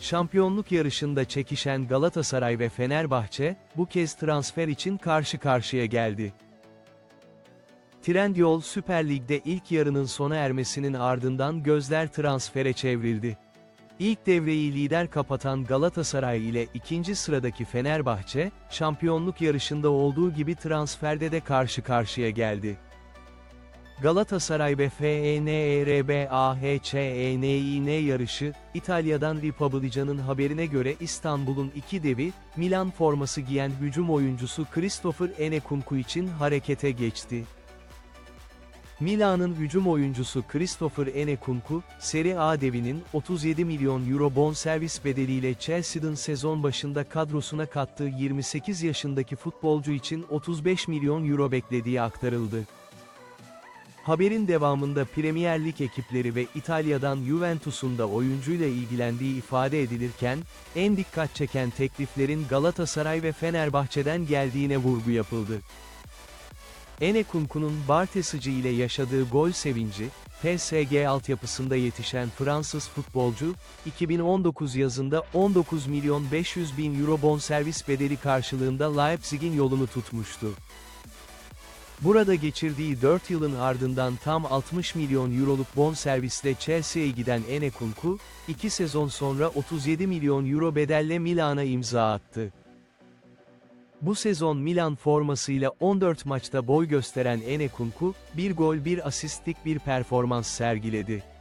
Şampiyonluk yarışında çekişen Galatasaray ve Fenerbahçe, bu kez transfer için karşı karşıya geldi. Trendyol Süper Lig'de ilk yarının sona ermesinin ardından gözler transfere çevrildi. İlk devreyi lider kapatan Galatasaray ile ikinci sıradaki Fenerbahçe, şampiyonluk yarışında olduğu gibi transferde de karşı karşıya geldi. Galatasaray ve E FENERBAHÇENİN yarışı, İtalya'dan Republican'ın haberine göre İstanbul'un iki devi, Milan forması giyen hücum oyuncusu Christopher Enekunku için harekete geçti. Milan'ın hücum oyuncusu Christopher Enekunku, Serie A devinin 37 milyon euro bonservis bedeliyle Chelsea'nin sezon başında kadrosuna kattığı 28 yaşındaki futbolcu için 35 milyon euro beklediği aktarıldı. Haberin devamında Premier Lig ekipleri ve İtalya'dan Juventus'un da oyuncuyla ilgilendiği ifade edilirken, en dikkat çeken tekliflerin Galatasaray ve Fenerbahçe'den geldiğine vurgu yapıldı. Enekunku'nun Bartesici ile yaşadığı gol sevinci, PSG altyapısında yetişen Fransız futbolcu, 2019 yazında 19 milyon 500 bin euro bonservis bedeli karşılığında Leipzig'in yolunu tutmuştu. Burada geçirdiği 4 yılın ardından tam 60 milyon euroluk bonservisle Chelsea'ye giden Enekunku, 2 sezon sonra 37 milyon euro bedelle Milan'a imza attı. Bu sezon Milan formasıyla 14 maçta boy gösteren Enekunku, bir gol bir asistlik bir performans sergiledi.